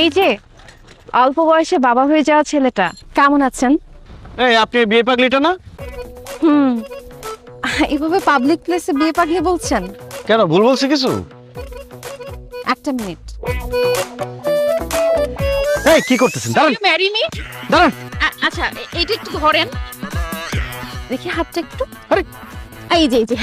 এই যে অল্প বয়সে বাবা হয়ে যাওয়া ছেলেটা কেমন আছেন? এই আপনি বিয়ে পাগলিটা না? হুম। এভাবে পাবলিক প্লেসে বিয়ে পাগলি বলছেন? কেন ভুল বলছি কিছু? একটা মিনিট। এই কি করতেছেন? দাঁড়ান। ম্যারি মি দাঁড়ান। আচ্ছা এইটা একটু ধরেন। দেখি হাতটা একটু। আরে এই যে এই যে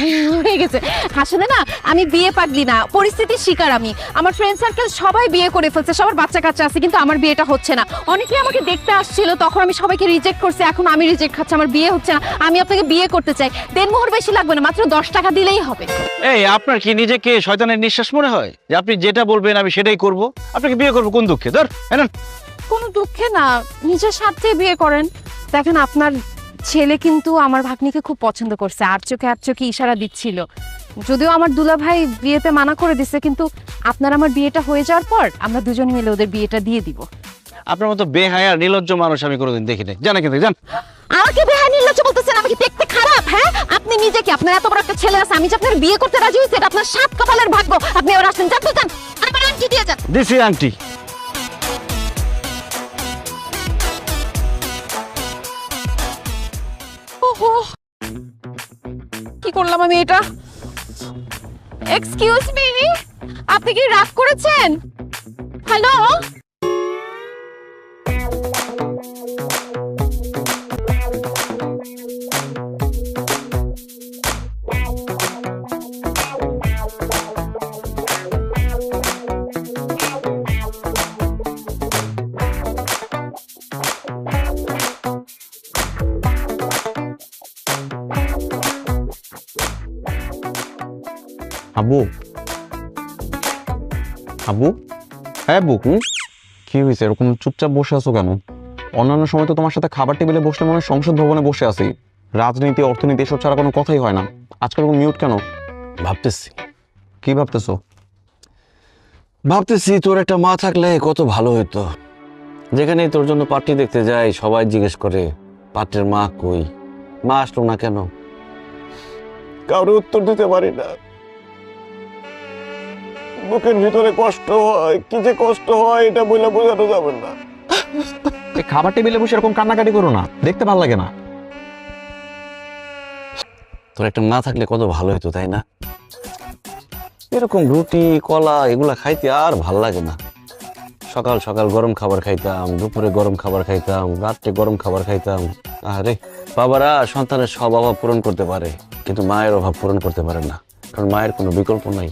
হয়ে গেছে। আসলে না আমি বিয়ে পাগলি না পরিস্থিতির শিকার আমি। আমার ফ্রেন্ড সার্কেল সবাই বিয়ে করে ফেলছে সবার বাচ্চা কাচ্চা আছে কিন্তু আমার বিয়েটা হচ্ছে না। অনেকেই আমাকে দেখতে আসছিল তখন আমি সবাইকে রিজেক্ট করছি এখন আমি রিজেক্ট খাচ্ছি আমার বিয়ে হচ্ছে না আমি আপনাকে বিয়ে করতে চাই। দেড়মোহর বেশি লাগবে না মাত্র দশ টাকা দিলেই হবে। এই আপনার কি নিজেকে শয়তানের নিঃশ্বাস মনে হয়? যে আপনি যেটা বলবেন আমি সেটাই করব। আপনাকে বিয়ে করব কোন দুঃখে? ধর কোনো দুঃখে না নিজের স্বার্থে বিয়ে করেন। দেখেন আপনার ছেলে কিন্তু আমার ভাগ্নিকে খুব পছন্দ করছে আর চোখে আর চোখে ইশারা দিচ্ছিল। যদিও আমার দুলাভাই বিয়েতে মানা করে দিছে কিন্তু আপনার আমার বিয়েটা হয়ে যাওয়ার পর আমরা দুজন মিলে ওদের বিয়েটা দিয়ে দিব। আপনার মতো বেহায়া নির্লজ্জ মানুষ আমি কোনোদিন দেখি নাই। জানা কিন্তু জান আমাকে বেহায় নির্লজ্জ বলতেছেন আমাকে দেখতে খারাপ হ্যাঁ? আপনি নিজে কি আপনার এত বড় একটা ছেলে আছে আমি যে আপনার বিয়ে করতে রাজি হয়েছি এটা আপনার সাত কপালের ভাগ্য। আপনি এবার আসেন যান তো যান। আমার আন্টি দিয়ে যান। দিছি আন্টি কি করলাম আমি এটা? এক্সকিউজ মি আপনি কি রাগ করেছেন? হ্যালো আব্বু আব্বু হ্যাঁ হুম? কি হয়েছে এরকম চুপচাপ বসে আছো কেন? অন্যান্য সময় তো তোমার সাথে খাবার টেবিলে বসলে মনে হয় সংসদ ভবনে বসে আছি। রাজনীতি অর্থনীতি এসব ছাড়া কোনো কথাই হয় না। আজকাল মিউট কেন? ভাবতেছি। কি ভাবতেছো? ভাবতেছি তোর একটা মা থাকলে কত ভালো হতো যেখানেই তোর জন্য পার্টি দেখতে যাই সবাই জিজ্ঞেস করে পাত্রের মা কই? মা আসলো না কেন? কারও উত্তর দিতে পারি না। বুকের ভিতরে কষ্ট হয় কি যে কষ্ট হয় এটা বলে বোঝানো যাবে না। এই খাবার টেবিলে বসে এরকম কান্নাকাটি করো না দেখতে ভালো লাগে না। তোর একটা মা থাকলে কত ভালো হতো তাই না? এরকম রুটি কলা এগুলা খাইতে আর ভালো লাগে না। সকাল সকাল গরম খাবার খাইতাম দুপুরে গরম খাবার খাইতাম রাত্রে গরম খাবার খাইতাম। আরে বাবারা সন্তানের সব অভাব পূরণ করতে পারে কিন্তু মায়ের অভাব পূরণ করতে পারে না কারণ মায়ের কোনো বিকল্প নাই।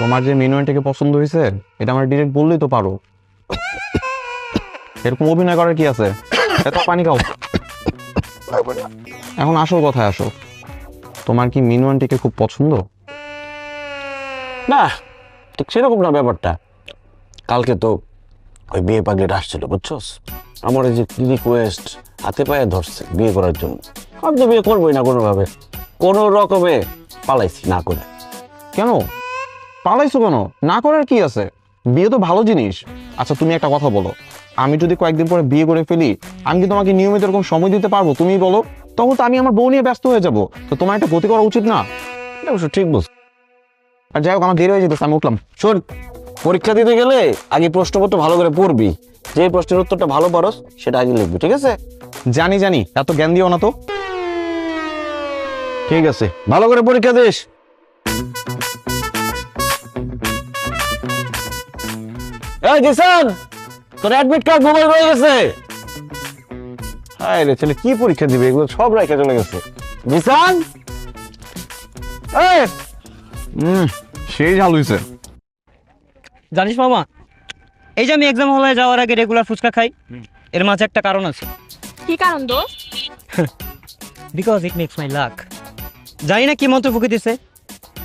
তোমার যে মিনুয়ানটাকে পছন্দ হয়েছে এটা আমার ডিরেক্ট বললেই তো পারো। এরকম অভিনয় করার কি আছে? এত পানি খাও। এখন আসল কথায় আসো। তোমার কি মিনুয়ানটিকে খুব পছন্দ? না ঠিক সেরকম না ব্যাপারটা। কালকে তো ওই বিয়ে পাগলিটা আসছিল বুঝছস? আমার এই যে রিকোয়েস্ট হাতে পায়ে ধরছে বিয়ে করার জন্য। আমি তো বিয়ে করবোই না কোনোভাবে। কোনো রকমে পালাইছি না করে। কেন? পালাইছো কেন? না করার কি আছে? বিয়ে তো ভালো জিনিস। আচ্ছা তুমি একটা কথা বলো। আমি যদি কয়েকদিন পরে বিয়ে করে ফেলি আমি কি তোমাকে নিয়মিত এরকম সময় দিতে পারব? তুমি বলো। তখন তো আমি আমার বউ নিয়ে ব্যস্ত হয়ে যাব। তো তোমার একটা গতি করা উচিত না? এটা অবশ্য ঠিক বলছ। আর যাই হোক আমার দেরি হয়ে যেতেছে আমি উঠলাম। শোন পরীক্ষা দিতে গেলে আগে প্রশ্নপত্র ভালো করে পড়বি। যে প্রশ্নের উত্তরটা ভালো পারস সেটা আগে লিখবি ঠিক আছে? জানি জানি। এত জ্ঞান দিও না তো। ঠিক আছে। ভালো করে পরীক্ষা দিস। এই জিসান তোর অ্যাডমিট কার্ড মোবাইল রয়ে গেছে। হায় রে ছেলে কি পরীক্ষা দিবে? এগুলো সব রাখা চলে গেছে। জিসান এই! হুম সেই ঝাল হইছে। জানিস মামা এই যে আমি এক্সাম হলে যাওয়ার আগে রেগুলার ফুচকা খাই এর মাঝে একটা কারণ আছে। কি কারণ দোষ because it makes my luck জানি না কি মন্ত্র ফুকে দিছে।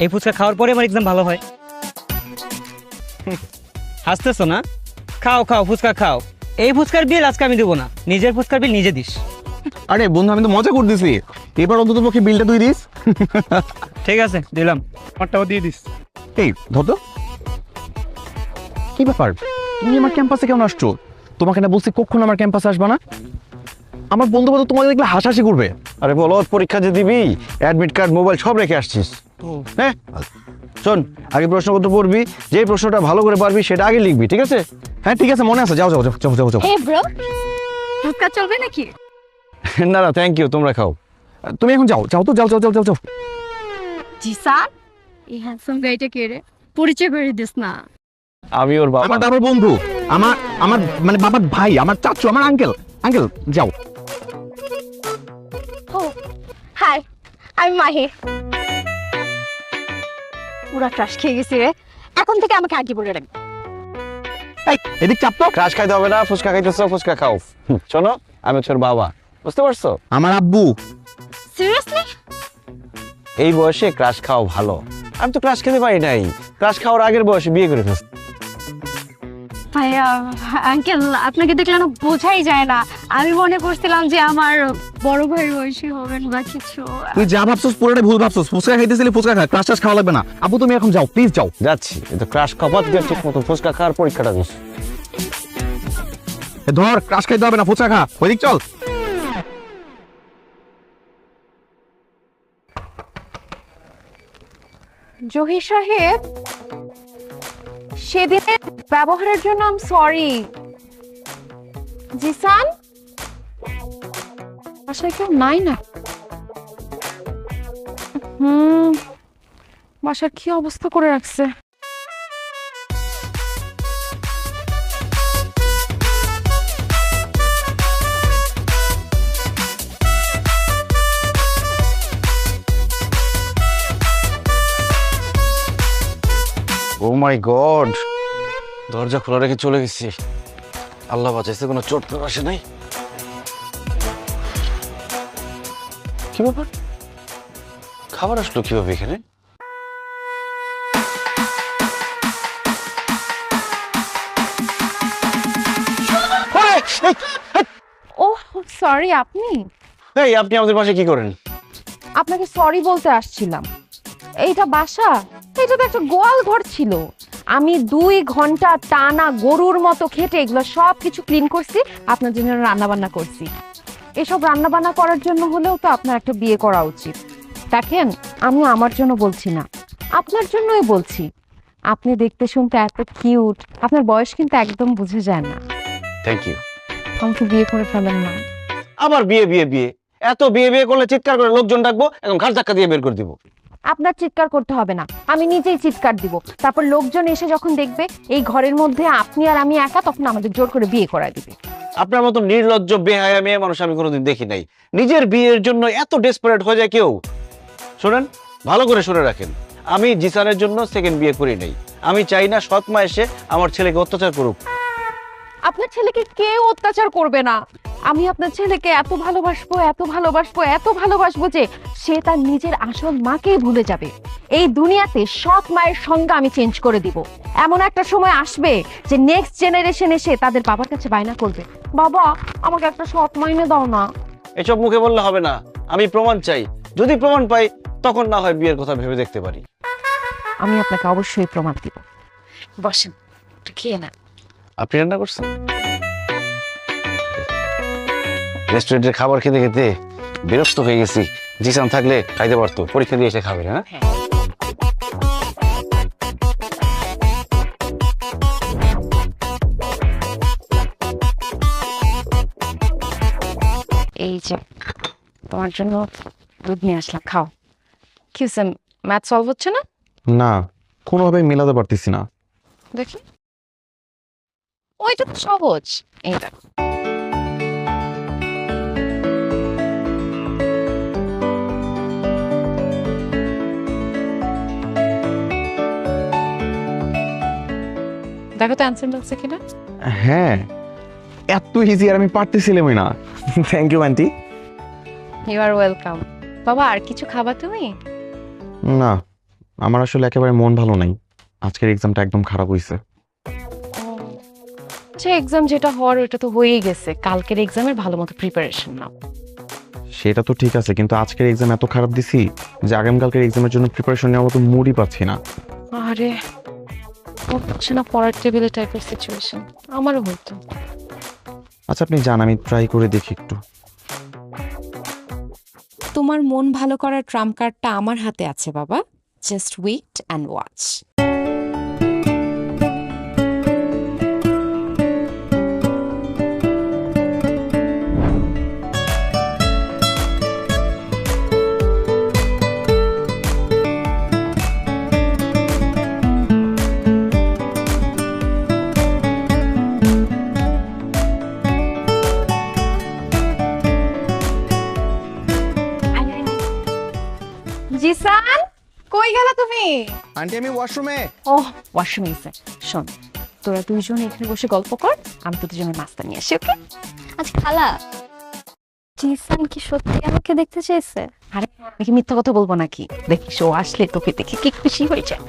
এই ফুচকা খাওয়ার পরে আমার এক্সাম ভালো হয়। হাসতেছো না? খাও খাও ফুচকা খাও। এই ফুচকার বিল আজকে আমি দেবো না। নিজের ফুচকার বিল নিজে দিস। আরে বন্ধু আমি তো মজা করতেছি। এবার অন্তত পক্ষে বিলটা তুই দিস। ঠিক আছে দিলাম। আমারটাও দিয়ে দিস। এই ধর তো। কি ব্যাপার? তুমি আমার ক্যাম্পাসে কেমন আসছো? তোমাকে না বলছি কখন আমার ক্যাম্পাসে আসবা না? আমার বন্ধু বান্ধব তোমাকে দেখলে হাসাহাসি করবে। আরে বলো পরীক্ষা যে দিবি অ্যাডমিট কার্ড মোবাইল সব রেখে আসছিস। হ্যাঁ? শোন আগে প্রশ্নপত্র পড়বি যে প্রশ্নটা ভালো করে পারবি সেটা আগে লিখবি ঠিক আছে? হ্যাঁ ঠিক আছে মনে আছে যাও যাও যাও যাও যাও যাও। ফুচকা চলবে নাকি? না না থ্যাংক ইউ তোমরা খাও। তুমি এখন যাও যাও তো যাও যাও যাও যাও যাও। জি স্যার। এই হ্যান্ডসাম গাইটা কে রে? পরিচয় করে দিস না। আমি ওর বাবা। আমার বাবার বন্ধু আমার আমার মানে বাবার ভাই আমার চাচু আমার আঙ্কেল আঙ্কেল যাও। হাই আমি মাহি পুরা ক্রাশ খেয়ে গেছি রে। এখন থেকে আমাকে আগে বলে রাখবি। এই এদিক চাপ তো। ক্রাশ খাইতে হবে না ফুচকা খাইতেছ ফুচকা খাও। হুম, শোনো আমি হচ্ছে ওর বাবা। বুঝতে পারছ? আমার আব্বু। সিরিয়াসলি এই বয়সে ক্রাশ খাওয়া ভালো। আমি তো ক্রাশ খেতে পারি নাই। ক্রাশ খাওয়ার আগের বয়সে বিয়ে করে ফেলছি। ভাইয়া আঙ্কেল আপনাকে দেখলে না বোঝাই যায় না। আমি মনে করছিলাম যে আমার বড় ভাইয়ের বয়সী হবেন বা কিছু। তুই যা ভাবছস পুরোটাই ভুল ভাবছস। ফুচকা খাইতেছিলি ফুচকা খা ক্লাস টাস খাওয়া লাগবে না। আব্বু তুমি এখন যাও প্লিজ যাও। যাচ্ছি। কিন্তু ক্রাশ খাওয়া দিয়ে ঠিক মতো ফুচকা খাওয়ার পরীক্ষাটা দিস। এ ধর ক্লাস খাইতে হবে না ফুচকা খা। ওইদিক চল। জহির সাহেব সেদিনের ব্যবহারের জন্য আম সরি জিসান? বাসায় কেউ নাই না? হুম, বাসার কি অবস্থা করে রাখছে? মাই গড দরজা খোলা রেখে চলে গেছি। আল্লাহ বাঁচাইছে কোনো চোট তো আসে নাই। কি ব্যাপার? খাবার আসলো কীভাবে এখানে? ও সরি আপনি? এই আপনি আমাদের পাশে কি করেন? আপনাকে সরি বলতে আসছিলাম। এইটা বাসা? এটা তো একটা গোয়াল ঘর ছিল। আমি দুই ঘণ্টা টানা গরুর মতো খেটে এগুলো সব কিছু ক্লিন করছি আপনার জন্য রান্না বান্না করছি। এসব রান্না বান্না করার জন্য হলেও তো আপনার একটা বিয়ে করা উচিত। দেখেন আমি আমার জন্য বলছি না আপনার জন্যই বলছি। আপনি দেখতে শুনতে এত কিউট আপনার বয়স কিন্তু একদম বুঝে যায় না। থ্যাংক ইউ আমাকে বিয়ে করে ফেলেন না। আবার বিয়ে বিয়ে বিয়ে। এত বিয়ে বিয়ে করলে চিৎকার করে লোকজন ডাকবো এখন ঘাট ধাক্কা দিয়ে বের করে দিব। আপনার চিৎকার করতে হবে না। আমি নিজেই চিৎকার দিব। তারপর লোকজন এসে যখন দেখবে এই ঘরের মধ্যে আপনি আর আমি একা তখন আমাদের জোর করে বিয়ে করা দিবে। আপনার মতো নির্লজ্জ বেহায়া মেয়ে মানুষ আমি কোনোদিন দেখি নাই। নিজের বিয়ের জন্য এত ডেসপারেট হয়ে যায় কেউ? শোনেন ভালো করে শুনে রাখেন। আমি জিসানের জন্য সেকেন্ড বিয়ে করি নাই। আমি চাই না সৎ মা এসে আমার ছেলেকে অত্যাচার করুক। আপনার ছেলেকে কেউ অত্যাচার করবে না। আমি আপনার ছেলেকে এত ভালোবাসবো এত ভালোবাসবো এত ভালোবাসবো যে সে তার নিজের আসল মাকেই ভুলে যাবে। এই দুনিয়াতে সৎ মায়ের সংজ্ঞা আমি চেঞ্জ করে দিব। এমন একটা সময় আসবে যে নেক্সট জেনারেশন এসে তাদের বাবার কাছে বায়না করবে বাবা আমাকে একটা সৎ মাইনে দাও না। এসব মুখে বললে হবে না। আমি প্রমাণ চাই। যদি প্রমাণ পাই তখন না হয় বিয়ের কথা ভেবে দেখতে পারি। আমি আপনাকে অবশ্যই প্রমাণ দিব। বসেন খেয়ে না আপনি রান্না করছেন? রেস্টুরেন্টের খাবার খেতে খেতে বিরক্ত হয়ে গেছি। জিসান থাকলে খাইতে পারতো পরীক্ষা দিয়ে এসে খাবে হ্যাঁ? এই যে তোমার জন্য দুধ নিয়ে আসলাম খাও। কি হয়েছে ম্যাথ সলভ হচ্ছে না? না কোনোভাবে মেলাতে পারতেছি না। দেখি। ওইটা তো সহজ। এই দেখো তো অ্যান্সার মিলছে কিনা। হ্যাঁ এত ইজি আর আমি পারতেছিলামই না। Thank you aunty you are welcome বাবা আর কিছু খাবা তুমি? না আমার আসলে একেবারে মন ভালো নাই। আজকের এক্সামটা একদম খারাপ হয়েছে আচ্ছা এক্সাম যেটা হওয়ার ওটা তো হয়েই গেছে। কালকের এক্সামের ভালো মতো প্রিপারেশন নাও। সেটা তো ঠিক আছে কিন্তু আজকের এক্সাম এত খারাপ দিছি যে আগামীকালকের এক্সামের জন্য প্রিপারেশন নেওয়ার মতো মুডই পাচ্ছি না। আরে হচ্ছে না পড়ার টেবিলে টাইপের সিচুয়েশন আমারও হতো আচ্ছা আপনি যান আমি ট্রাই করে দেখি একটু। তোমার মন ভালো করার ট্রাম কার্ডটা আমার হাতে আছে বাবা। জাস্ট উইট অ্যান্ড ওয়াচ কই গেল তুমি? আন্টি আমি ওয়াশরুমে ও ওয়াশরুমে এসে শোন তোরা দুইজন এখানে বসে গল্প কর আমি তোদের জন্য নাস্তা নিয়ে আসি ওকে? আজ খালা। জিসান কি সত্যি আমাকে দেখতে চেয়েছে? আরে আমি কি মিথ্যা কথা বলব নাকি? দেখিস ও আসলে তোকে দেখে কি খুশি হয়ে যায়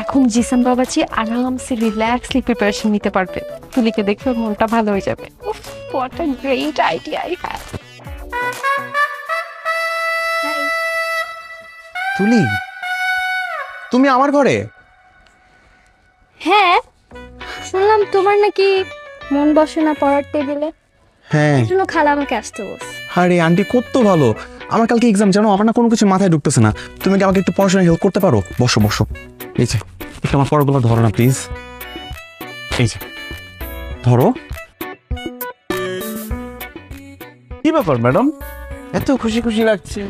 এখন জিসান বাবাজি আরামসে রিল্যাক্সলি প্রিপারেশন নিতে পারবে। তুলিকে দেখে ওর মনটা ভালো হয়ে যাবে। What a great idea I have Tuli তুমি আমার ঘরে? হ্যাঁ শুনলাম তোমার নাকি মন বসে না পড়ার টেবিলে। হ্যাঁ। এই জন্য খালা আমাকে আসতে বলছে। আরে আন্টি কত ভালো। আমার কালকে এক্সাম জানো আমার না কোনো কিছু মাথায় ঢুকতেছে না। তুমি কি আমাকে একটু পড়াশোনায় হেল্প করতে পারো? বসো বসো। এই যে একটু আমার পড়াগুলো ধরো না প্লিজ এই যে ধরো। কি ব্যাপার ম্যাডাম? এত খুশি খুশি লাগছে।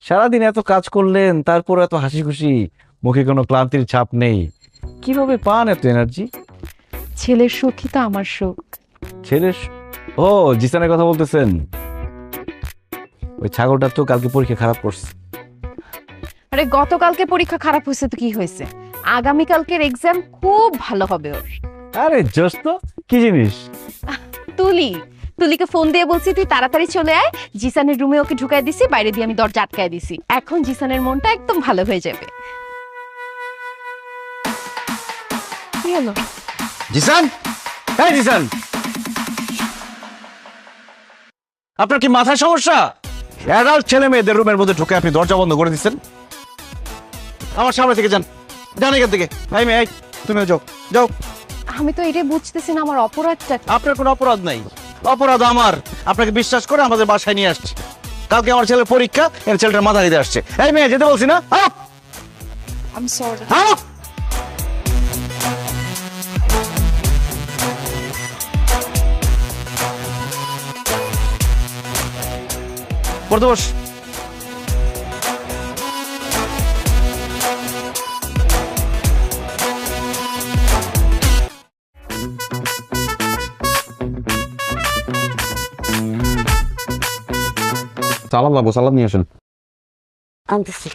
সারাদিন এত কাজ করলেন তারপর এত হাসি খুশি। মুখে কোনো ক্লান্তির ছাপ নেই। কীভাবে পান এত এনার্জি ছেলের সুখই তো আমার সুখ। ছেলে ও জিসানের কথা বলতেছেন। ওই ছাগলটা তো কালকে পরীক্ষা খারাপ করছে। আরে গতকালকে পরীক্ষা খারাপ হয়েছে তো কি হয়েছে? আগামীকালকের এক্সাম খুব ভালো হবে ওর। আরে জোস তো কি জিনিস? তুলি তুলিকে ফোন দিয়ে বলছি তুই তাড়াতাড়ি চলে আয় জিসানের রুমে ওকে ঢুকাই দিছি বাইরে দিয়ে আমি দরজা আটকায় দিছি। এখন জিসানের মনটা একদম ভালো হয়ে যাবে। কি হলো? জিসান? হ্যাঁ জিসান! আপনার কি মাথায় সমস্যা? অ্যাডাল্ট ছেলে মেয়েদের রুমের মধ্যে ঢুকে আপনি দরজা বন্ধ করে দিচ্ছেন? আমার সামনে থেকে যান। যান এখান থেকে। ভাই মেয়ে তুমিও যাও। যাও। আমি তো এটাই বুঝতেছি না আমার অপরাধটা কি। আপনার কোনো অপরাধ নাই। অপরাধ আমার। আপনাকে বিশ্বাস করে আমাদের বাসায় নিয়ে আসছে। কালকে আমার ছেলের পরীক্ষা এর ছেলেটার মাথা দিতে আসছে। এই মেয়ে যেতে বলছি না. আপ! পড়তে বস। সালাদ লাগবো সালাদ নিয়ে আসেন। আনতেছি।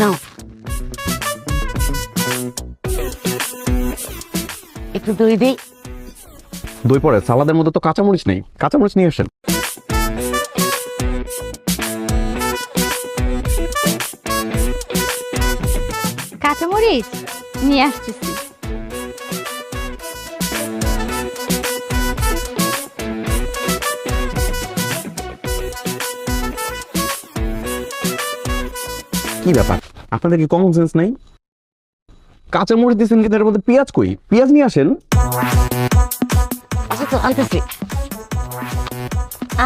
নাও। একটু দই দিই। দই পরে সালাদের মধ্যে তো কাঁচামরিচ নেই। কাঁচামরিচ নিয়ে আসেন। কাঁচামরিচ? নিয়ে আসতেছি। কি ব্যাপার? আপনাদের কি কমন সেন্স নাই? কাঁচামরিচ দিয়েছেন কিন্তু এর মধ্যে পেঁয়াজ কই? পেঁয়াজ নিয়ে আসেন। আচ্ছা আনতেছি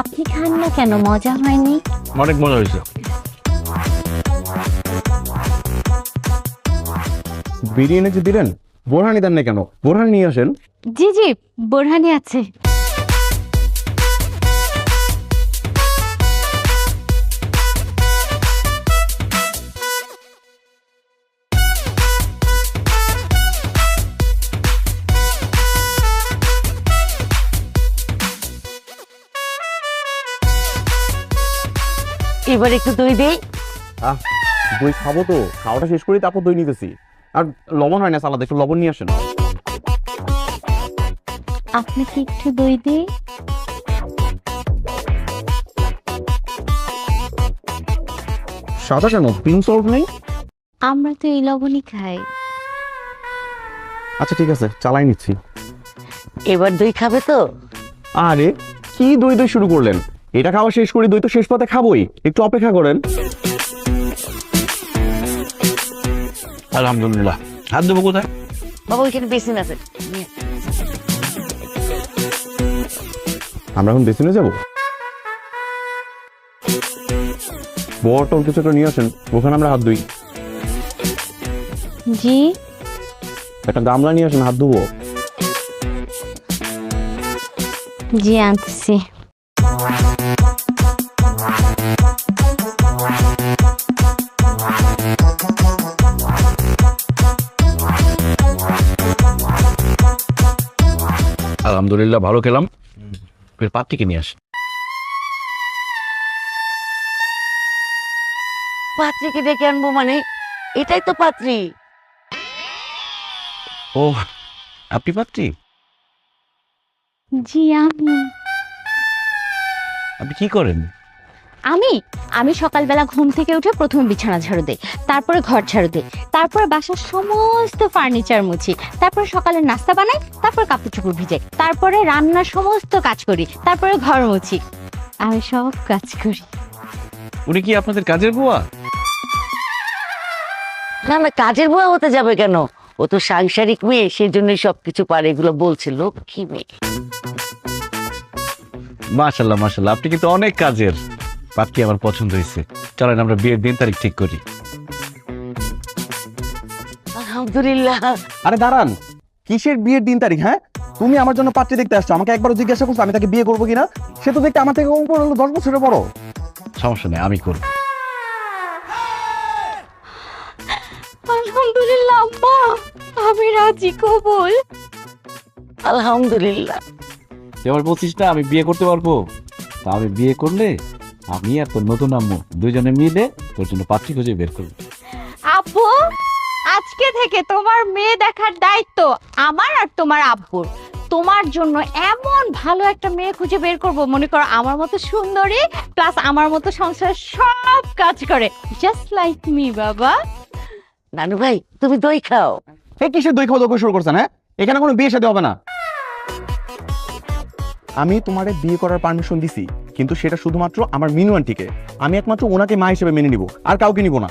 আপনি খান না কেন? মজা হয়নি? অনেক মজা হয়েছে। বিরিয়ানি যে দিলেন বোরহানি দেন না কেন? বোরহানি নিয়ে আসেন। জি জি বোরহানি আছে। এবার একটু দই দেই। আহ দই খাব তো। খাওয়াটা শেষ করি তারপর দই নিতেছি। আর লবণ হয় না সালাদ একটু লবণ নিয়ে আসেন। আপনাকে একটু দই দিই? সাদা কেন পিঙ্ক সল্ট নেই? আমরা তো এই লবণই খাই। আচ্ছা ঠিক আছে চালাই নিচ্ছি। এবার দই খাবে তো? আরে কি দই দই শুরু করলেন? এটা খাওয়া শেষ করি দই তো শেষ পাতে খাবোই। একটু অপেক্ষা করেন। আলহামদুলিল্লাহ। হাত দেবো কোথায়? বাবা ওইখানে বেসিন আছে। আমরা এখন বেসিনে যাব? বটল কিছু একটা নিয়ে আসেন ওখানে আমরা হাত ধুই। জি। একটা গামলা নিয়ে আসেন হাত ধুবো। জি আনতেছি। আলহামদুলিল্লাহ ভালো খেলাম। ফের পাত্রীকে নিয়ে আসি। পাত্রীকে ডেকে আনব মানে? এটাই তো পাত্রী। ও আপনি পাত্রী? জি আমি। আপনি কি করেন? আমি? আমি সকালবেলা ঘুম থেকে উঠে প্রথমে বিছানা ঝাড়ু দিই তারপরে ঘর ঝাড়ু দিই তারপরে বাসার সমস্ত ফার্নিচার মুছি তারপরে সকালে নাস্তা বানাই তারপর কাপড় চোপড় ভিজাই তারপরে রান্নার সমস্ত কাজ করি তারপরে ঘর মুছি। আমি সব কাজ করি। উনি কি আপনাদের কাজের বুয়া? না না কাজের বউ হতে যাবে কেন? ও তো সাংসারিক মেয়ে সেই জন্যই সবকিছু পারে এগুলো বলছে লক্ষ্মী মেয়ে। মাশাল্লাহ মাশাল্লাহ আপনি কিন্তু অনেক কাজের। পাত্রী আমার পছন্দ হয়েছে। চলেন আমরা বিয়ের দিন তারিখ ঠিক করি। আলহামদুলিল্লাহ। আরে দাঁড়ান কিসের বিয়ের দিন তারিখ হ্যাঁ? তুমি আমার জন্য পাত্রী দেখতে আসছো আমাকে একবার জিজ্ঞাসা করছ আমি তাকে বিয়ে করব কিনা? সে তো দেখতে আমার থেকে করে হলো দশ বছরের বড়। সমস্যা নেই আমি করব। আলহামদুলিল্লাহ আম্মা আমি রাজি কবুল। আলহামদুলিল্লাহ। এবার বলছিস না আমি বিয়ে করতে পারব। তা আমি বিয়ে করলে আমি আর তোর নতুন আম্মু দুইজনে মিলে তোর জন্য পাত্রী খুঁজে বের করব। আব্বু আজকে থেকে তোমার মেয়ে দেখার দায়িত্ব আমার আর তোমার আব্বুর। তোমার জন্য এমন ভালো একটা মেয়ে খুঁজে বের করব মনে করো আমার মতো সুন্দরী প্লাস আমার মতো সংসার সব কাজ করে। জাস্ট লাইক মি বাবা। নানু ভাই তুমি দই খাও। হে কিসের দই খাওয়া দাওয়া শুরু করছেন হ্যাঁ? এখানে কোনো বিয়ে সাথে হবে না। আমি তোমারে বিয়ে করার পারমিশন দিছি। কিন্তু সেটা শুধুমাত্র আমার মিনু আন্টিকে আমি একমাত্র ওনাকে মা হিসেবে মেনে নিব আর কাউকে নিব না।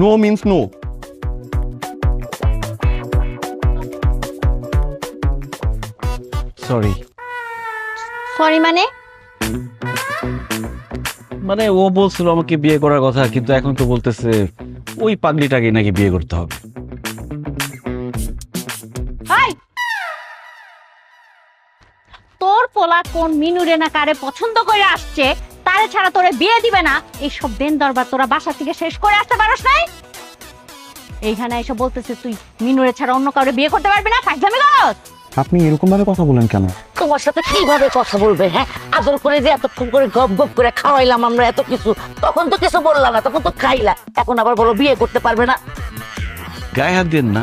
No means no sorry sorry মানে? মানে ও বলছিল আমাকে বিয়ে করার কথা কিন্তু এখন তো বলতেছে ওই পাগলিটাকে নাকি বিয়ে করতে হবে। পোলা কোন মিনুরে না কারে পছন্দ করে আসছে তারে ছাড়া তোরে বিয়ে দিবে না। এইসব দেন দরবার তোরা বাসা থেকে শেষ করে আসতে পারস নাই। এইখানে এসে বলতেছে তুই মিনুরে ছাড়া অন্য কাউরে বিয়ে করতে পারবি না ফাইজলামি করস? আপনি এরকম ভাবে কথা বলেন কেন? তোমার সাথে কীভাবে কথা বলবে হ্যাঁ? আদর করে যে এতক্ষণ করে গপ গপ করে খাওয়াইলাম আমরা এত কিছু তখন তো কিছু বললাম না তখন তো খাইলা। এখন আবার বলো বিয়ে করতে পারবে না? গায়ে হাত দেন না।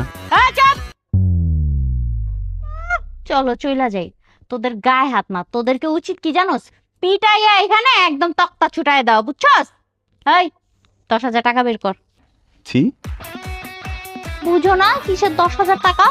চলো চইলা যাই। তোদের গায়ে হাত না তোদেরকে উচিত কি জানোস? পিটাইয়া এখানে একদম তক্তা ছুটাই দাও বুঝছস? এই দশ হাজার টাকা বের কর। ছি। বুঝো না কিসের দশ হাজার টাকা?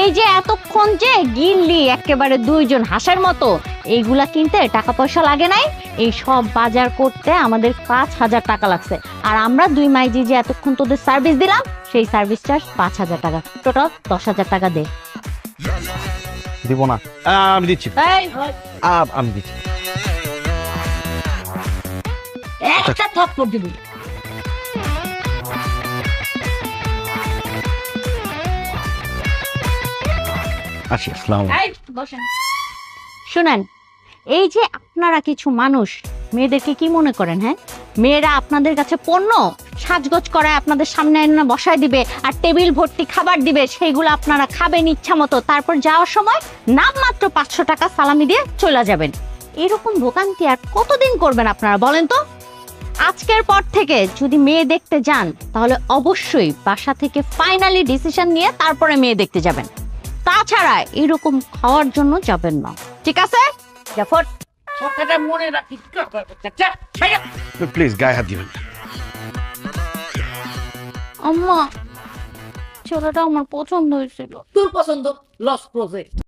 এই যে এতক্ষণ যে গিললি একেবারে দুইজন হাঁসের মতো এইগুলা কিনতে টাকা পয়সা লাগে নাই? এই সব বাজার করতে আমাদের পাঁচ হাজার টাকা লাগছে। আর আমরা দুই মাইজি যে এতক্ষণ তোদের সার্ভিস দিলাম সেই সার্ভিস চার্জ পাঁচ হাজার টাকা। টোটাল দশ হাজার টাকা দে। দিব না। আমি দিচ্ছি। এই আমি দিচ্ছি। একটা থাপ্পড় দিবি। আসি আসসালাম শুনেন এই যে আপনারা কিছু মানুষ মেয়েদেরকে কি মনে করেন হ্যাঁ? মেয়েরা আপনাদের কাছে পণ্য সাজগোজ করায় আপনাদের সামনে এনে বসায় দিবে আর টেবিল ভর্তি খাবার দিবে, সেইগুলো আপনারা খাবেন ইচ্ছা মতো। তারপর যাওয়ার সময় নামমাত্র পাঁচশো টাকা সালামি দিয়ে চলে যাবেন। এরকম ভোগান্তি আর কতদিন করবেন আপনারা বলেন তো? আজকের পর থেকে যদি মেয়ে দেখতে যান, তাহলে অবশ্যই বাসা থেকে ফাইনালি ডিসিশন নিয়ে তারপরে মেয়ে দেখতে যাবেন। তাছাড়া এরকম খাওয়ার জন্য যাবেন না। ঠিক আছে? জাফর কথাটা মনে রাখি প্লিজ গায়ে হাত দিবেন আম্মা ছেলেটা আমার পছন্দ হয়েছিল। তোর পছন্দ? Loss project